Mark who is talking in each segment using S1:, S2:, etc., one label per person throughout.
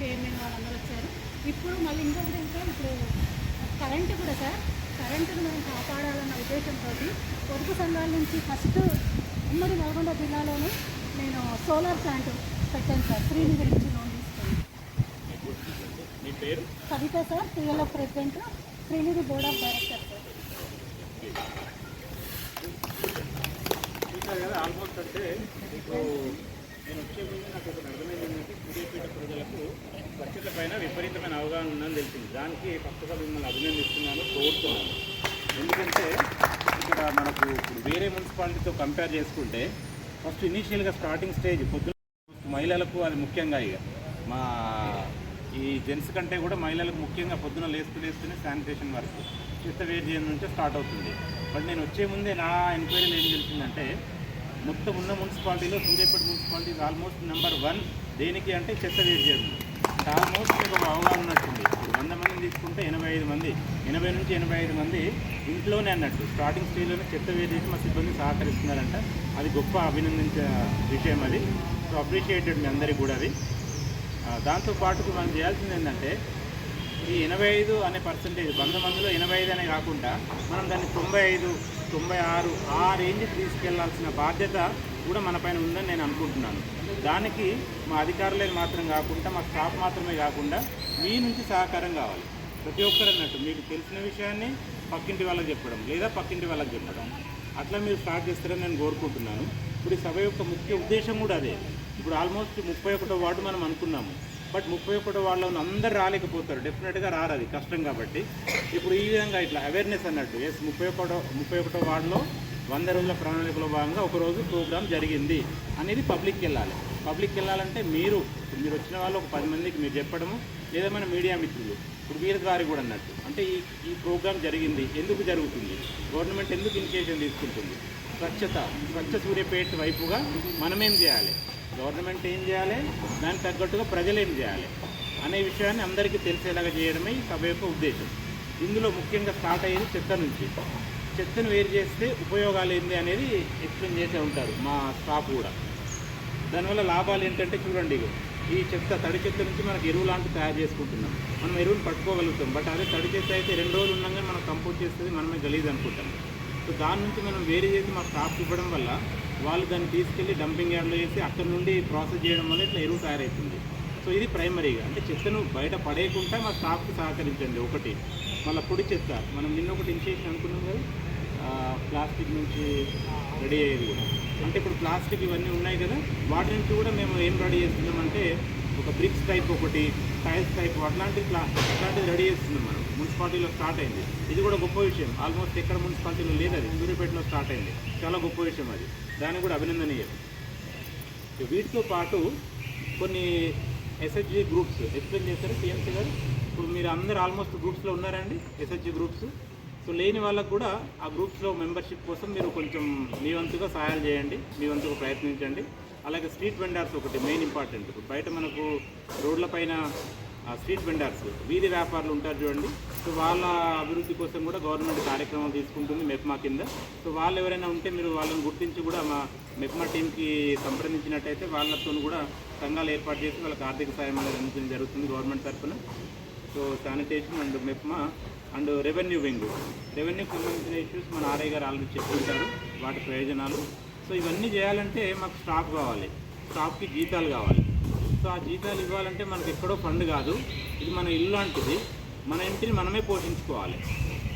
S1: Chairman వాళ్ళందరూ వచ్చారు. ఇప్పుడు మళ్ళీ ఇంకొకటి ఇంకా ఇప్పుడు కరెంటు కూడా సార్ కరెంటును మనం కాపాడాలన్న ఉద్దేశంతో పొదుపు సంఘాల నుంచి ఫస్ట్ ఉమ్మడి నల్గొండ జిల్లాలోనే నేను సోలార్ ప్లాంట్ పెట్టాను సార్. శ్రీనిధి నుంచి లోన్ తీసుకొని
S2: మీ పేరు?
S1: Kavitha sir PLF president Srinidhi board of
S2: director sir. Almost అంటే నేను వచ్చే ముందు నాకు ఒకటి అర్థమైంది ఏంటంటే సూర్యాపేట ప్రజలకు స్వచ్ఛత పైన విపరీతమైన అవగాహన ఉందని తెలిసింది. దానికి ఫస్ట్గా మిమ్మల్ని అభినందిస్తున్నాను కోరుతున్నాను. ఎందుకంటే ఇక్కడ మనకు ఇప్పుడు వేరే మున్సిపాలిటీతో కంపేర్ చేసుకుంటే ఫస్ట్ ఇనీషియల్గా స్టార్టింగ్ స్టేజ్ పొద్దున మహిళలకు అది ముఖ్యంగా ఇక. మా ఈ జెంట్స్ కంటే కూడా మహిళలకు ముఖ్యంగా పొద్దున లేస్తూ లేస్తూనే శానిటేషన్ వర్క్ చెత్త వేరు చేయడం నుంచే స్టార్ట్ అవుతుంది. బట్ నేను వచ్చే ముందే నా ఎంక్వైరీలు ఏం తెలిసిందంటే మొత్తం ఉన్న మున్సిపాలిటీలో Suryapet municipality almost number one దేనికి అంటే చెత్త వేరు చేయడం ఆల్మోస్ట్ మీకు ఒక అవగాహన ఉన్నట్టుంది ఇప్పుడు వంద మందిని తీసుకుంటే ఎనభై ఐదు మంది. ఎనభై నుంచి ఎనభై ఐదు మంది ఇంట్లోనే అన్నట్టు. స్టార్టింగ్ స్టేజ్లోనే చెత్త వేరు చేసి మా సిబ్బంది సహకరిస్తున్నారంట. అది గొప్ప అభినందించే విషయం అది. సో అప్రిషియేటెడ్ మీ అందరికీ కూడా అది. ఆ, దాంతో పాటు మనం చేయాల్సింది ఏంటంటే ఈ ఎనభై ఐదు అనే పర్సంటేజ్ వంద మందిలో ఎనభై ఐదు అనే కాకుండా మనం దాన్ని తొంభై ఐదు తొంభై ఆరు ఆ రేంజ్కి తీసుకెళ్ళాల్సిన బాధ్యత కూడా మన పైన ఉందని నేను అనుకుంటున్నాను. దానికి మా అధికారులే మాత్రం కాకుండా మా స్టాఫ్ మాత్రమే కాకుండా మీ నుంచి సహకారం కావాలి. ప్రతి ఒక్కరు అన్నట్టు మీకు తెలిసిన విషయాన్ని పక్కింటి వాళ్ళకి చెప్పడం లేదా పక్కింటి వాళ్ళకి చెప్పడం. అట్లా మీరు స్టార్ట్ చేస్తారని నేను కోరుకుంటున్నాను. ఇప్పుడు ఈ సభ యొక్క ముఖ్య ఉద్దేశం కూడా అదే. ఇప్పుడు ఆల్మోస్ట్ ముప్పై ఒకటో వార్డు మనం అనుకున్నాము. బట్ ముప్పై ఒకటో వాళ్ళని అందరు రాలేకపోతారు. డెఫినెట్గా రారు అది. కష్టం కాబట్టి. ఇప్పుడు ఈ విధంగా ఇట్లా అవేర్నెస్ అన్నట్టు ఎస్ ముప్పై ఒకటో ముప్పై ఒకటో వార్డులో వంద రోజుల ప్రణాళికలో భాగంగా ఒకరోజు ప్రోగ్రామ్ జరిగింది అనేది పబ్లిక్కి వెళ్ళాలి. పబ్లిక్కి వెళ్ళాలంటే మీరు ఇప్పుడు మీరు వచ్చిన వాళ్ళు ఒక పది మందికి మీరు చెప్పడము లేదా మన మీడియా మిత్రులు ఇప్పుడు వీరి ద్వారా కూడా అన్నట్టు. అంటే ఈ ఈ ప్రోగ్రామ్ జరిగింది ఎందుకు జరుగుతుంది? గవర్నమెంట్ ఎందుకు ఇనిషియేషన్ తీసుకుంటుంది? స్వచ్ఛత స్వచ్ఛ సూర్యపేట వైపుగా మనమేం చేయాలి? గవర్నమెంట్ ఏం చేయాలి? దానికి తగ్గట్టుగా ప్రజలు ఏం చేయాలి? అనే విషయాన్ని అందరికీ తెలిసేలాగా చేయడమే ఈ సభ యొక్క ఉద్దేశం. ఇందులో ముఖ్యంగా స్టార్ట్ అయ్యేది చెత్త నుంచి. చెత్తను వేరు చేస్తే ఉపయోగాలు ఏంది అనేది ఎక్స్ప్లెయిన్ చేసే ఉంటారు మా స్టాఫ్ కూడా. దానివల్ల లాభాలు ఏంటంటే చూడండి ఈ చెత్త తడి చెత్త నుంచి మనకు ఎరువు లాంటివి తయారు చేసుకుంటున్నాం. మనం ఎరువుని పట్టుకోగలుగుతాం. బట్ అదే తడి చెత్త అయితే రెండు రోజులు ఉండగానే మనం కంపోజ్ చేస్తుంది మనమే గలీజ్ అనుకుంటాం. సో దాని నుంచి మనం వేరే చేసి మా స్టాఫ్ ఇవ్వడం వల్ల వాళ్ళు దాన్ని తీసుకెళ్ళి డంపింగ్ యార్డ్లో వేసి అక్కడ నుండి ప్రాసెస్ చేయడం వల్ల ఇట్లా ఎరువు తయారవుతుంది సో ఇది ప్రైమరీగా. అంటే చెత్తను బయట పడేయకుండా మా స్టాఫ్కి సహకరించండి ఒకటి. మళ్ళీ పొడి చెత్త. మనం నిన్న ఒకటి ఇనిషియేషన్ అనుకున్నాం కదా? ప్లాస్టిక్ నుంచి రెడీ అయ్యేది కూడా. అంటే ఇప్పుడు ప్లాస్టిక్ ఇవన్నీ ఉన్నాయి కదా? వాటి నుంచి కూడా మేము ఏం రెడీ చేస్తున్నామంటే ఒక బ్రిక్స్ టైప్ ఒకటి టైల్స్ టైప్ అట్లాంటి అట్లాంటిది రెడీ చేస్తున్నాం మనం. మున్సిపాలిటీలో స్టార్ట్ అయింది. ఇది కూడా గొప్ప విషయం. ఆల్మోస్ట్ ఎక్కడ మున్సిపాలిటీలో లేదు అది. సూర్యాపేటలో స్టార్ట్ అయింది. చాలా గొప్ప విషయం అది. దానికి కూడా అభినందనీయం. వీటితో పాటు కొన్ని ఎస్హెచ్జి గ్రూప్స్ ఎక్స్ప్లెయిన్ చేస్తారు టీఎంసీ గారు? ఇప్పుడు మీరు అందరు ఆల్మోస్ట్ గ్రూప్స్లో ఉన్నారండి ఎస్హెచ్జి గ్రూప్స్ సో లేని వాళ్ళకు కూడా ఆ గ్రూప్స్లో మెంబర్షిప్ కోసం మీరు కొంచెం మీ వంతుగా సహాయం చేయండి. మీ వంతుగా ప్రయత్నించండి. అలాగే స్ట్రీట్ వెండర్స్ ఒకటి మెయిన్ ఇంపార్టెంట్ ఇప్పుడు బయట మనకు రోడ్లపైన స్ట్రీట్ వెండర్స్ వీధి వ్యాపారులు ఉంటారు చూడండి. సో వాళ్ళ అభివృద్ధి కోసం కూడా గవర్నమెంట్ కార్యక్రమాలు తీసుకుంటుంది మెప్మా కింద. సో వాళ్ళు ఎవరైనా ఉంటే మీరు వాళ్ళని గుర్తించి కూడా మా మెప్మా టీంకి సంప్రదించినట్టయితే వాళ్ళతో కూడా సంఘాలు ఏర్పాటు చేసి వాళ్ళకి ఆర్థిక సాయం అనేది అందించడం జరుగుతుంది గవర్నమెంట్ తరఫున. So sanitation and MEPMA and revenue wing రెవెన్యూకి సంబంధించిన ఇష్యూస్ మన ఆర్ఐ గారు ఆల్రెడీ చెప్పుకుంటారు వాటి ప్రయోజనాలు సో ఇవన్నీ చేయాలంటే మాకు స్టాఫ్ కావాలి. స్టాఫ్కి జీతాలు కావాలి. సో ఆ జీతాలు ఇవ్వాలంటే మనకు ఎక్కడో ఫండ్ కాదు. ఇది మన ఇల్లు లాంటిది. మన ఇంటిని మనమే పోషించుకోవాలి.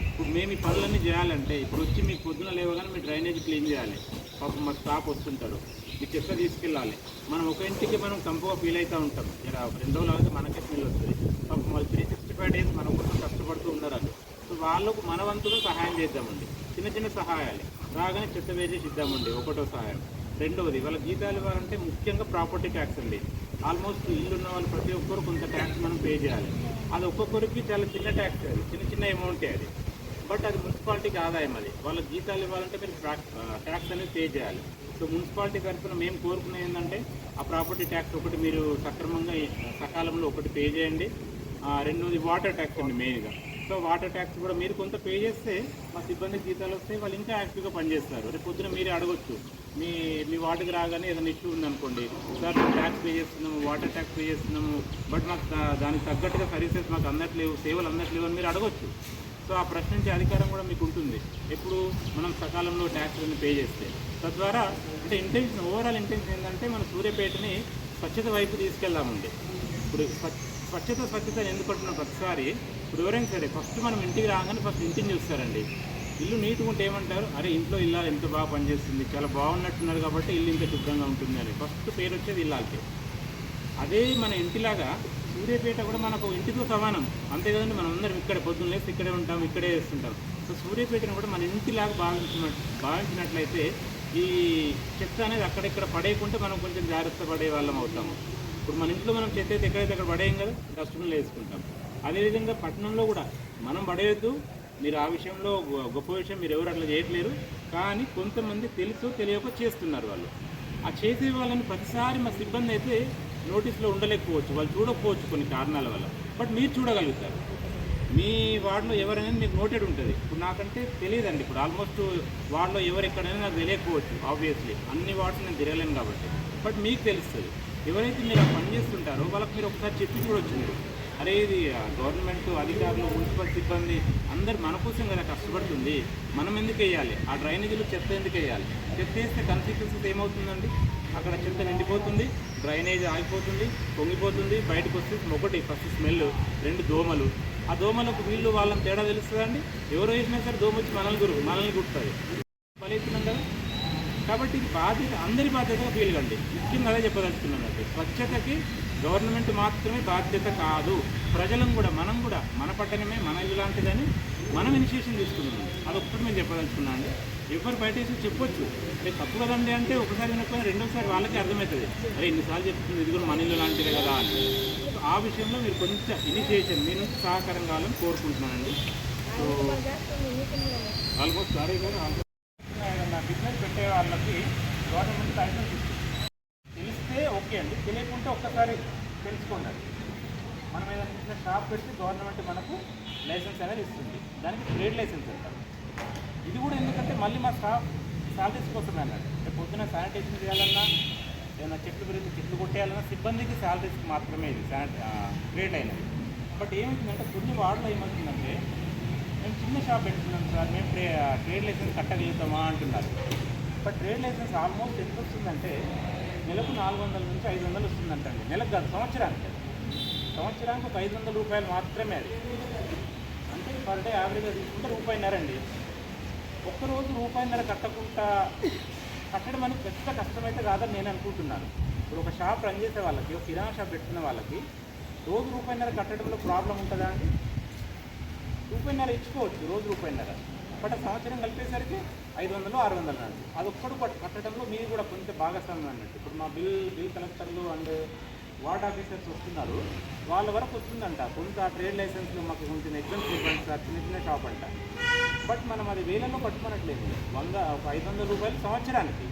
S2: ఇప్పుడు మేము ఈ పనులన్నీ చేయాలంటే ఇప్పుడు వచ్చి మీకు పొద్దున లేవగానే మీ డ్రైనేజ్ క్లీన్ చేయాలి. పాపం మా స్టాఫ్ వస్తుంటారు మీ చెత్త తీసుకెళ్ళాలి. మనం ఒక ఇంటికి మనం కంపుగా ఫీల్ అవుతూ ఉంటాం. ఇలా రెండు రోజులు అయితే మనకే ఫీల్ వస్తుంది. పాపం వాళ్ళు త్రీ సిక్స్టీ ఫైవ్ డేస్ మన కోసం కష్టపడుతూ ఉన్నారు సో వాళ్ళకు మన వంతుగా సహాయం చేద్దామండి. చిన్న చిన్న సహాయాలు. రాగానే చెత్త వేసేసి ఇద్దామండి ఒకటో సహాయం రెండవది వాళ్ళ జీతాలు ఇవ్వాలంటే ముఖ్యంగా ప్రాపర్టీ ట్యాక్స్ అండి. ఆల్మోస్ట్ ఇల్లు ఉన్న వాళ్ళు ప్రతి ఒక్కరు కొంత ట్యాక్స్ మనం పే చేయాలి. అది ఒక్కొక్కరికి చాలా చిన్న ట్యాక్స్ అది చిన్న చిన్న అమౌంటే అది. బట్ అది మున్సిపాలిటీకి ఆదాయం అది. వాళ్ళ జీతాలు ఇవ్వాలంటే మీరు ట్యాక్స్ అనేది పే చేయాలి. సో మున్సిపాలిటీ తరఫున మేము కోరుకునేది ఏంటంటే ఆ ప్రాపర్టీ ట్యాక్స్ ఒకటి మీరు సక్రమంగా సకాలంలో ఒకటి పే చేయండి. రెండోది వాటర్ ట్యాక్స్ అండి మెయిన్గా. సో వాటర్ ట్యాక్స్ కూడా మీరు కొంత పే చేస్తే మా సిబ్బందికి జీతాలు వస్తే వాళ్ళు ఇంకా యాక్టివ్గా పనిచేస్తారు. రేపు పొద్దున మీరే అడగొచ్చు. మీ మీ వాటికి రాగానే ఏదైనా ఇష్యూ ఉందనుకోండి. సార్ మేము ట్యాక్స్ పే చేస్తున్నాము వాటర్ ట్యాక్స్ పే చేస్తున్నాము బట్ మాకు దానికి తగ్గట్టుగా సర్వీసెస్ మాకు అందట్లేవు సేవలు అందట్లేవు అని మీరు అడగొచ్చు. సో ఆ ప్రశ్నించే అధికారం కూడా మీకు ఉంటుంది. ఎప్పుడు మనం సకాలంలో ట్యాక్స్లను పే చేస్తే. తద్వారా అంటే ఇంటెన్షన్ ఓవరాల్ ఇంటెన్షన్ ఏంటంటే మన సూర్యపేటని స్వచ్ఛత వైపు తీసుకెళ్దామండి. ఇప్పుడు స్వచ్ఛత స్వచ్ఛత ఎందుకు అంటున్నాం ప్రతిసారి? ఇప్పుడు ఎవరైనా సరే ఫస్ట్ మనం ఇంటికి రాగానే ఫస్ట్ ఇంటిని చూస్తారండి. ఇల్లు నీట్గా ఉంటే ఏమంటారు? అరే ఇంట్లో ఇల్లాలు ఎంత బాగా పనిచేస్తుంది. చాలా బాగున్నట్టున్నారు కాబట్టి ఇల్లు ఇంకా శుభ్రంగా ఉంటుంది అని. ఫస్ట్ పేరు వచ్చేది ఇల్లాలకే. అదే మన ఇంటిలాగా సూర్యపేట కూడా మనకు ఇంటితో సమానం. అంతే కదండి మనం అందరం ఇక్కడ పొద్దున్న లేసి ఇక్కడే ఉంటాం ఇక్కడే వేస్తుంటాం. సో సూర్యపేటను కూడా మన ఇంటిలాగా భావించిన భావించినట్లయితే ఈ చెత్త అనేది అక్కడిక్కడ పడేయకుంటే మనం కొంచెం జాగ్రత్త పడే వాళ్ళం అవుతాము ఇప్పుడు మన ఇంట్లో మనం చెత్త అయితే ఎక్కడైతే అక్కడ పడేయం కదా డస్ట్బిన్లో వేసుకుంటాం. అదేవిధంగా పట్టణంలో కూడా మనం పడేయద్దు. మీరు ఆ విషయంలో గొప్ప విషయం మీరు ఎవరు అట్లా చేయట్లేరు. కానీ కొంతమంది తెలుసు తెలియక చేస్తున్నారు వాళ్ళు. ఆ చేసే వాళ్ళని ప్రతిసారి మా సిబ్బంది అయితే నోటీస్లో ఉండలేకపోవచ్చు. వాళ్ళు చూడకపోవచ్చు కొన్ని కారణాల వల్ల. బట్ మీరు చూడగలుగుతారు. మీ వార్డులో ఎవరైనా మీకు నోటెడ్ ఉంటుంది. ఇప్పుడు నాకంటే తెలియదండి. ఇప్పుడు ఆల్మోస్ట్ వార్డులో ఎవరు ఎక్కడైనా నాకు తెలియకపోవచ్చు ఆబ్వియస్లీ. అన్ని వార్డ్స్ నేను తిరగలేను కాబట్టి. బట్ మీకు తెలుస్తుంది. ఎవరైతే మీరు పని చేస్తుంటారో వాళ్ళకి మీరు ఒకసారి చెప్పి చూడొచ్చు. మీరు అరే ఇది గవర్నమెంట్ అధికారులు మున్సిపల్ సిబ్బంది అందరు మన కోసం కదా కష్టపడుతుంది. మనం ఎందుకు వేయాలి? ఆ డ్రైనేజీలో చెత్త ఎందుకు వేయాలి? చెత్త వేస్తే కన్సిక్వెన్సెస్ ఏమవుతుందండి? అక్కడ చెత్త నిండిపోతుంది డ్రైనేజ్ ఆగిపోతుంది పొంగిపోతుంది బయటకు వస్తే ఒకటి ఫస్ట్ స్మెల్ రెండు దోమలు. ఆ దోమలకు వీళ్ళు వాళ్ళని తేడా తెలుస్తుందండి ఎవరు వేసినా సరే దోమ వచ్చి మనల్ని గురు మనల్ని గుర్తుంది. ఫలిస్తున్నాం కదా కాబట్టి ఇది బాధ్యత అందరి బాధ్యతగా ఫీల్ కండి. ముఖ్యంగా అదే చెప్పదలుచుకున్నాను అంటే స్వచ్ఛతకి గవర్నమెంట్ మాత్రమే బాధ్యత కాదు. ప్రజలం కూడా మనం కూడా మన పట్టణమే మన ఇల్లు లాంటిదని మనం ఇనిషియేషన్ తీసుకున్నాం. అదొక్కటి మేము చెప్పదలుచుకున్నాం అండి ఎవరు బయట వేసి చెప్పొచ్చు. అరే తప్పు కదండి అంటే ఒకసారి వినకపోయినా రెండోసారి వాళ్ళకి అర్థమవుతుంది. అరే ఇన్నిసార్లు చెప్తుంది ఇది కూడా మన ఇల్లు లాంటిదే కదా అని. ఆ విషయంలో మీరు కొంచెం ఇనిషియేషన్ మీ నుంచి సహకారం కావాలని కోరుకుంటున్నానండి. సో ఆల్మోస్ట్ సారీ గారు బిజినెస్ వాళ్ళకి గవర్నమెంట్ సాయంత్రం ఇస్తుంది తెలిస్తే ఓకే అండి తెలియకుంటే ఒక్కసారి తెలుసుకోండి అది. మనం ఏదైనా చిన్న షాప్ పెడితే గవర్నమెంట్ మనకు లైసెన్స్ అనేది ఇస్తుంది. దానికి ట్రేడ్ లైసెన్స్ అంటారు ఇది కూడా ఎందుకంటే మళ్ళీ మా స్టాఫ్ శాలరీస్ కోసమే అన్నట్టు రేపు పొద్దున శానిటేషన్ చేయాలన్నా ఏదైనా చెట్లు గురించి చెట్లు కొట్టేయాలన్నా సిబ్బందికి శాలరీస్కి మాత్రమే ఇది శానిట అయినది. బట్ ఏమవుతుందంటే కొన్ని వార్డులో ఏమవుతుందంటే మేము చిన్న షాప్ పెట్టుకున్నాం సార్ మేము ట్రే ట్రేడ్ లైసెన్స్ కట్టగలుగుతామా అంటున్నారు. బట్ ట్రేడ్ లైసెన్స్ ఆల్మోస్ట్ ఎంత వస్తుందంటే నెలకు నాలుగు వందల నుంచి ఐదు వందలు వస్తుందంటండి. నెలకు కాదు సంవత్సరానికి. సంవత్సరానికి ఒక ఐదు వందల రూపాయలు మాత్రమే అది. అంటే పర్ డే యావరేజ్గా తీసుకుంటే రూపాయిన్నర అండి ఒక్కరోజు రూపాయిన్నర కట్టకుండా కట్టడం అనేది పెద్ద కష్టమైతే కాదని నేను అనుకుంటున్నాను. ఇప్పుడు ఒక షాప్ రన్ చేసే వాళ్ళకి ఒక కిరాణా షాప్ పెట్టుకున్న వాళ్ళకి రోజు రూపాయిన్నర కట్టడంలో ప్రాబ్లం ఉంటుందా అండి? రూపాయిన్నర ఇచ్చుకోవచ్చు రోజు రూపాయిన్నర. బట్ సంవత్సరం కలిపేసరికి ఐదు వందలు ఆరు వందలు అన్నట్టు అది ఒక్కడు పట్- కట్టడంలో మీరు కూడా కొంచెం భాగస్వామ్యం అన్నట్టు. ఇప్పుడు మా బిల్ బిల్ కలెక్టర్లు అండ్ వార్డ్ ఆఫీసర్స్ వస్తున్నారు. వాళ్ళ వరకు వస్తుందంట. కొంత ట్రేడ్ లైసెన్స్లో మాకు కొంచెం ఎగ్జామ్స్ ఇవ్వండి సార్ చిన్న చిన్న షాప్ అంట. బట్ మనం అది వేలలో పట్టుకోనట్లేదు. వంద ఒక ఐదు వందల రూపాయలు సంవత్సరానికి.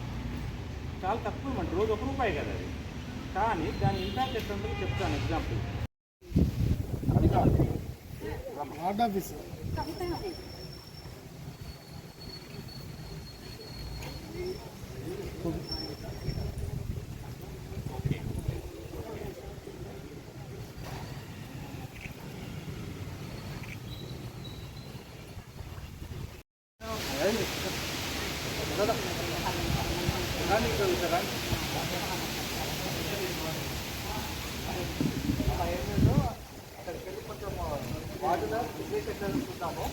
S2: చాలా తక్కువ ఇవ్వండి. రోజు ఒక రూపాయి కదా అది. కానీ దాని ఇంపాక్ట్ ఎట్లా ఉంటుందో చెప్తాను ఎగ్జాంపుల్.
S3: వార్డ్ ఆఫీస్ అక్కడికి వెళ్ళి వాటిలో విజయ్ చూద్దాము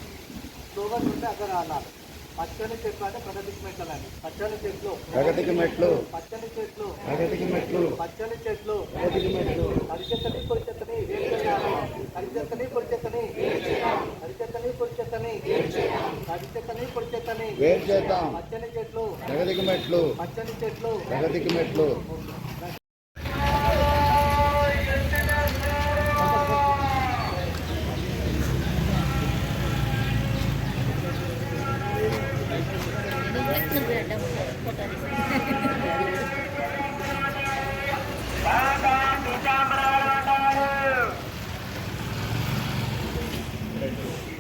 S3: స్లోగా చూస్తే అక్కడ అన్నారు పచ్చని చెట్లు అంటే ప్రగతికి మెట్లు అని పచ్చని చెట్లు
S4: ప్రగతికి మెట్లు.
S3: పచ్చని చెట్లు
S4: ప్రగతికి మెట్లు.
S3: పచ్చని చెట్లు
S4: ప్రగతికి మెట్లు.
S3: వేరు చేయాలి? హరిచెత్తని పొడిచెత్తని హరిచెత్తని పొడిచెత్తని హరిచెత్తని పొడిచెత్తని
S4: వేరు చేద్దాం.
S3: పచ్చని చెట్లు
S4: ప్రగతికి మెట్లు.
S3: పచ్చని చెట్లు
S4: ప్రగతికి మెట్లు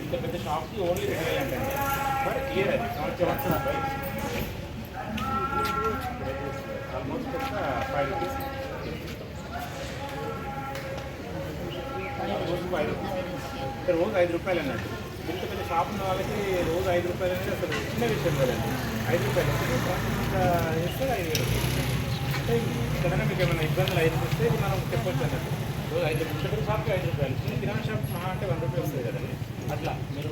S2: ఇంత పెద్ద షాప్కి ఓన్లీ రెండు వేలు అంటే బట్ క్లియర్ అది సంవత్సరం ఆల్మోస్ట్ ఫైవ్ రూపీస్ రోజు రూపీస్ రోజు ఐదు రూపాయలు అన్నట్టు. ఇంత పెద్ద షాప్ ఉన్న వాళ్ళకి రోజు ఐదు రూపాయలు అనేది అసలు చిన్న విషయం కదండి ఐదు రూపాయలు వేస్తే ఐదు వేలు అంటే ఏదైనా మీకు ఏమైనా ఇబ్బందులు ఐదు వస్తే మనం చెప్పొచ్చు అన్నట్టు. రోజు ఐదు రూపాయలు షాప్కి ఐదు రూపాయలు. చిన్న కిరాణా షాప్ మహా అంటే వంద రూపాయలు వస్తాయి కదండి. అట్లా మీరు